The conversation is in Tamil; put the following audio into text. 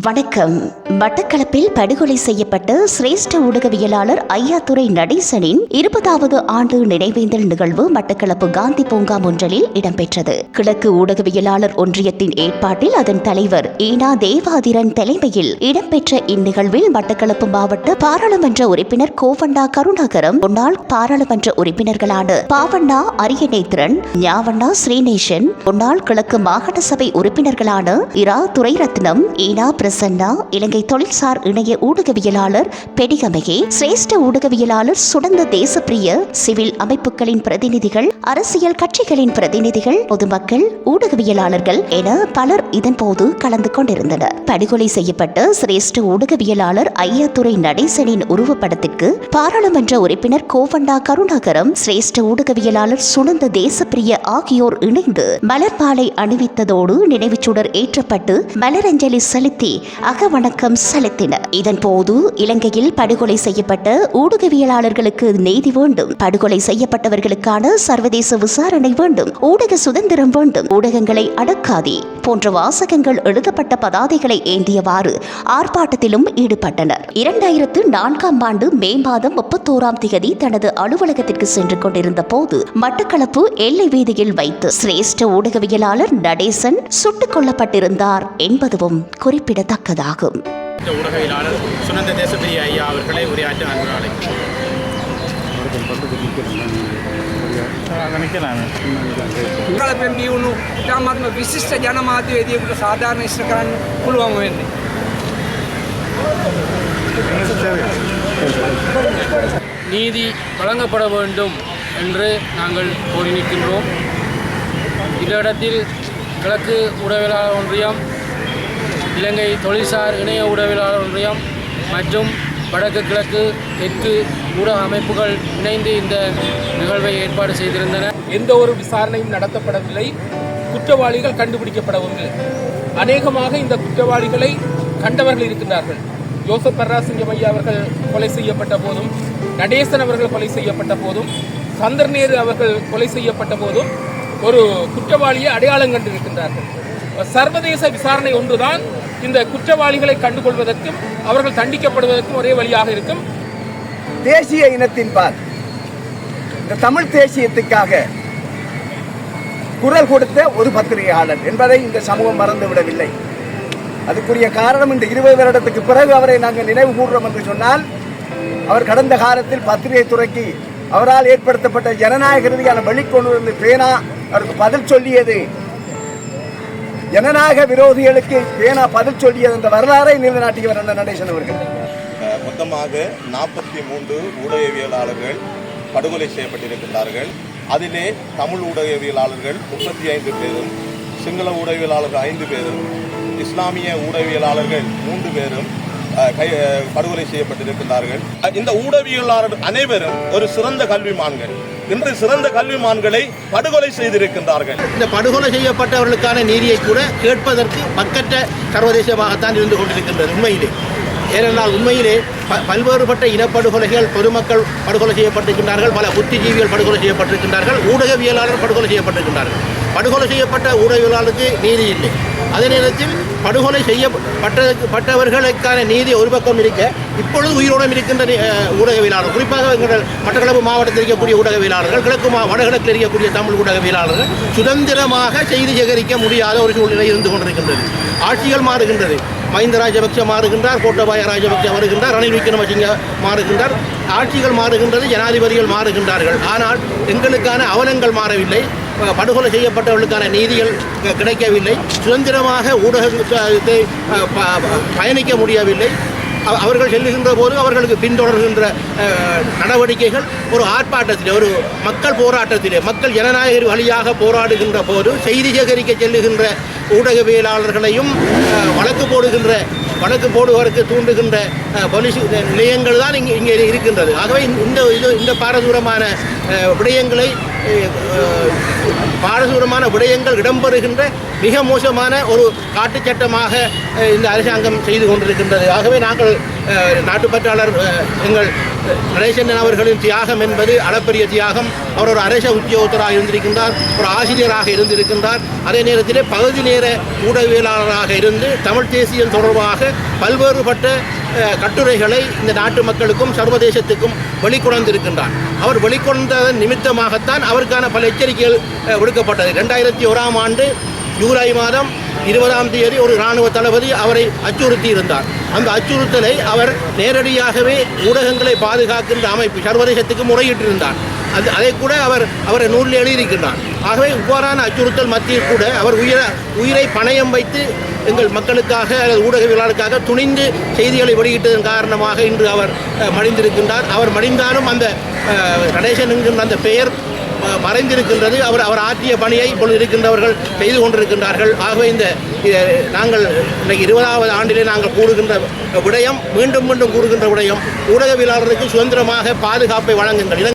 வணக்கம். மட்டக்களப்பில் படுகொலை செய்யப்பட்ட சிரேஷ்ட ஊடகவியலாளர் ஐயாத்துறை நடேசனின் இருபதாவது ஆண்டு நினைவேந்தல் நிகழ்வு மட்டக்களப்பு காந்தி பூங்கா ஒன்றலில் இடம்பெற்றது. கிழக்கு ஊடகவியலாளர் ஒன்றியத்தின் ஏற்பாட்டில் அதன் தலைவர் ஈனா தேவாதிரன் தலைமையில் இடம்பெற்ற இந்நிகழ்வில் மட்டக்களப்பு மாவட்ட பாராளுமன்ற உறுப்பினர் கோவண்டா கருணாகரம் முன்னாள் பாராளுமன்ற உறுப்பினர்களான பாவண்ணா அரியநேத்திரன் ஞாவண்ணா ஸ்ரீநேசன் முன்னாள் கிழக்கு மாகாண சபை உறுப்பினர்களான இரா துரைரத்னம் ஈனா பிரசன்னா இலங்கை தொழில்சார் இணைய ஊடகவியலாளர் பெடிகமகே சிரேஷ்ட ஊடகவியலாளர் சுடந்த தேசப்பிரிய சிவில் அமைப்புகளின் பிரதிநிதிகள் அரசியல் கட்சிகளின் பிரதிநிதிகள் பொதுமக்கள் ஊடகவியலாளர்கள் என பலர் இதன்போது கலந்து கொண்டிருந்தனர். படுகொலை செய்யப்பட்ட சிரேஷ்ட ஊடகவியலாளர் ஐயாத்துறை நடேசனின் உருவப்படத்திற்கு பாராளுமன்ற உறுப்பினர் கோவண்டா கருணாகரம் சிரேஷ்ட ஊடகவியலாளர் சுனந்த தேசப்பிரிய ஆகியோர் இணைந்து மலர்பாலை அணிவித்ததோடு நினைவுச்சுடர் ஏற்றப்பட்டு மலரஞ்சலி செலுத்தி அகவணக்கம் செலுத்தின. இதன்போது இலங்கையில் படுகொலை செய்யப்பட்ட ஊடகவியலாளர்களுக்கு நீதி வேண்டும். படுகொலை செய்யப்பட்டவர்களுக்கான சர்வதேச விசாரணை வேண்டும். ஊடக சுதந்திரம் வேண்டும். ஊடகங்களை அடக்காதே. போன்ற வாசகங்கள் எழுதப்பட்ட பதாதைகளை ஏந்தியவாறு ஆர்ப்பாட்டத்திலும் ஈடுபட்டனர். இரண்டாயிரத்து நான்காம் ஆண்டு மே மாதம் முப்பத்தோராம் திகதி தனது அலுவலகத்திற்கு சென்று கொண்டிருந்த போது மட்டக்களப்பு எல்லை வீதியில் வைத்து சிரேஷ்ட ஊடகவியலாளர் நடேசன் சுட்டுக் கொல்லப்பட்டிருந்தார் என்பதுவும் குறிப்பிடத்தக்கதாகும். இந்த ஊடகவியலாளர் சுனந்த தேசப்பிரிய ஐயா அவர்களை உரையாற்ற அன்பு அழைக்கிறேன் කලපෙන් බියවුණු ඉතාමත්ම විශිෂ්ට ජනමාධ්‍යවේදියෙකුට සාධාරණ ඉෂ්ට කරන්න පුළුවන් වෙන්නේ. நீதி வழங்கப்பட வேண்டும் என்று நாங்கள் கோரி நிற்கின்றோம் இந்த இடத்தில் கிழக்கு ஊடகவியலாளர் ஒன்றியம் இலங்கை தொழில்சார் இணைய ஊடகவியலாளர் ஒன்றியம் மற்றும் வடக்கு கிழக்கு தெற்கு ஊடக அமைப்புகள் இணைந்து இந்த நிகழ்வை ஏற்பாடு செய்திருந்தன. எந்த ஒரு விசாரணையும் நடத்தப்படவில்லை. குற்றவாளிகள் கண்டுபிடிக்கப்படவில்லை அநேகமாக இந்த குற்றவாளிகளை கண்டவர்கள் இருக்கின்றார்கள். ஜோசப் பர்ராசிங்கம் ஐயா அவர்கள் கொலை செய்யப்பட்ட போதும் நடேசன் அவர்கள் கொலை செய்யப்பட்ட போதும் சந்திரநேரு அவர்கள் கொலை செய்யப்பட்ட போதும் ஒரு குற்றவாளியை அடையாளம் கண்டிருக்கின்றார்கள். சர்வதேச விசாரணை ஒன்றுதான். இந்த குற்றவாளிகளை கண்டுகொள்வதற்கும் அவர்கள் தண்டிக்கப்படுவதற்கும் ஒரே வழியாக இருக்கும். தேசிய இனத்தின் பால். இந்த தமிழ் தேசியத்துக்காக குரல் கொடுத்த ஒரு பத்திரிகையாளர் என்பதை இந்த சமூகம் மறந்துவிடவில்லை. அதுக்குரிய காரணம் இந்த இருபது வருடத்துக்கு பிறகு அவரை நாங்கள் நினைவு கூடுறோம் என்று சொன்னால் அவர் கடந்த காலத்தில் பத்திரிகை துறைக்கு அவரால் ஏற்படுத்தப்பட்ட ஜனநாயக ரீதியான வெளிக்கொண்டு வந்து பேனா அவருக்கு பதில் சொல்லியது ஜனநாயக விரோதிகளுக்கு பேனா பதில் சொல்லியது என்ற வரலாறை நிலைநாட்டியவர் அண்ணன் நடேசன் அவர்கள். மொத்தமாக நாற்பத்தி மூன்று ஊடகவியலாளர்கள் படுகொலை செய்யப்பட்டிருக்கின்றார்கள். அதிலே தமிழ் ஊடகவியலாளர்கள் முப்பத்தி ஐந்து பேரும் சிங்கள ஊடகவியலாளர்கள் ஐந்து பேரும் இஸ்லாமிய ஊடகவியலாளர்கள் மூன்று பேரும் கை படுகொலை செய்யப்பட்டிருக்கின்றார்கள். இந்த ஊடகவியலாளர்கள் அனைவரும் ஒரு சிறந்த கல்விமான்கள். இன்று சிறந்த கல்விமான்களை படுகொலை செய்திருக்கின்றார்கள். இந்த படுகொலை செய்யப்பட்டவர்களுக்கான நீதியை கூட கேட்பதற்கு பக்கற்ற சர்வதேசமாகத்தான் இருந்து கொண்டிருக்கின்றது உண்மையிலே. ஏனென்றால் உண்மையிலே பல்வேறுபட்ட இனப்படுகொலைகள் பொதுமக்கள் படுகொலை செய்யப்பட்டிருக்கின்றார்கள் பல புத்திஜீவிகள் படுகொலை செய்யப்பட்டிருக்கின்றார்கள் ஊடகவியலாளர் படுகொலை செய்யப்பட்டிருக்கின்றார்கள். படுகொலை செய்யப்பட்ட ஊடகவியலாளருக்கு நீதி இல்லை. அதே நேரத்தில் படுகொலை செய்யப்பட்டதற்கு பட்டவர்களுக்கான நீதி ஒரு பக்கம் இருக்க இப்பொழுது உயிரோடம் இருக்கின்ற அஹ், ஊடகவியலாளர் குறிப்பாக எங்கள் மட்டக்களப்பு மாவட்டத்தில் இருக்கக்கூடிய ஊடகவியலாளர்கள் கிழக்கு மா வடகிழக்கில் இருக்கக்கூடிய தமிழ் ஊடகவியலாளர்கள் சுதந்திரமாக செய்தி சேகரிக்க முடியாத ஒரு சூழ்நிலை இருந்து கொண்டிருக்கின்றது. ஆட்சிகள் மாறுகின்றது. மஹிந்த ராஜபக்ஷ மாறுகின்றார் கோட்டபாய ராஜபக்ஷ வருகின்றார் ரணில் விக்ரமசிங்க மாறுகின்றார். ஆட்சிகள் மாறுகின்றது ஜனாதிபதிகள் மாறுகின்றார்கள். ஆனால் எங்களுக்கான அவலங்கள் மாறவில்லை. படுகொலை செய்யப்பட்டவர்களுக்கான நீதிகள் கிடைக்கவில்லை. சுதந்திரமாக ஊடகத்தை பயணிக்க முடியவில்லை. அவ- அவர்கள் செல்லுகின்ற போது அவர்களுக்கு பின்தொடர்கின்ற நடவடிக்கைகள் ஒரு ஆர்ப்பாட்டத்திலே ஒரு மக்கள் போராட்டத்திலே மக்கள் ஜனநாயக வழியாக போராடுகின்ற போது செய்தி சேகரிக்க செல்லுகின்ற ஊடகவியலாளர்களையும் வழக்கு போடுகின்ற வழக்கு போடுவதற்கு தூண்டுகின்ற அஹ், போலீஸ் நிலையங்கள் தான் இங்கே இங்கே இருக்கின்றது. ஆகவே இந்த இது இந்த பாரதூரமான விடயங்களை பாரசூரமான விடயங்கள் இடம்பெறுகின்ற மிக மோசமான ஒரு காட்டுச்சட்டமாக இந்த அரசாங்கம் செய்து கொண்டிருக்கின்றது. ஆகவே நாங்கள் நாட்டுப்பற்றாளர் எங்கள் நடேசன் அவர்களின் தியாகம் என்பது அளப்பரிய தியாகம். அவர் ஒரு அரச உத்தியோகத்தராக இருந்திருக்கின்றார் ஒரு ஆசிரியராக இருந்திருக்கின்றார். அதே நேரத்திலே பகுதி நேர ஊடகவியலாளராக இருந்து தமிழ் தேசியம் தொடர்பாக பல்வேறுபட்ட கட்டுரைகளை இந்த நாட்டு மக்களுக்கும் சர்வதேசத்துக்கும் வெளிக்கொணர்ந்திருக்கின்றார். அவர் வெளிக்கொண்டதன் நிமித்தமாகத்தான் அவருக்கான பல எச்சரிக்கைகள் விடுக்கப்பட்டது ரெண்டாயிரத்தி ஓராம் ஆண்டு ஜூலை மாதம் இருபதாம் தேதி ஒரு இராணுவ தளபதி அவரை அச்சுறுத்தி இருந்தார் அந்த அச்சுறுத்தலை அவர் நேரடியாகவே ஊடகங்களை பாதுகாக்கின்ற அமைப்பு சர்வதேசத்துக்கு முறையிட்டிருந்தார். அது அதை கூட அவர் அவரை நூலில் எழுதியிருக்கின்றார். ஆகவே இவ்வாறான அச்சுறுத்தல் மத்தியில் கூட அவர் உயிர உயிரை பணயம் வைத்து எங்கள் மக்களுக்காக அல்லது ஊடகவியலாளருக்காக துணிந்து செய்திகளை வெளியிட்டதன் காரணமாக இன்று அவர் மடிந்திருக்கின்றார். அவர் மடிந்தாலும் அந்த கணேசன் நடேசன் என்கின்ற அந்த பெயர் மறைந்திருக்கின்றது. அவர் அவர் ஆற்றிய பணியை இப்பொழுது இருக்கின்றவர்கள் செய்து கொண்டிருக்கின்றார்கள். ஆகவே இந்த நாங்கள் இன்றைக்கு இருபதாவது ஆண்டிலே நாங்கள் கூறுகின்ற விடயம் மீண்டும் மீண்டும் கூறுகின்ற விடயம் ஊடகவியலாளருக்கு சுதந்திரமாக பாதுகாப்பை வழங்குங்கள்.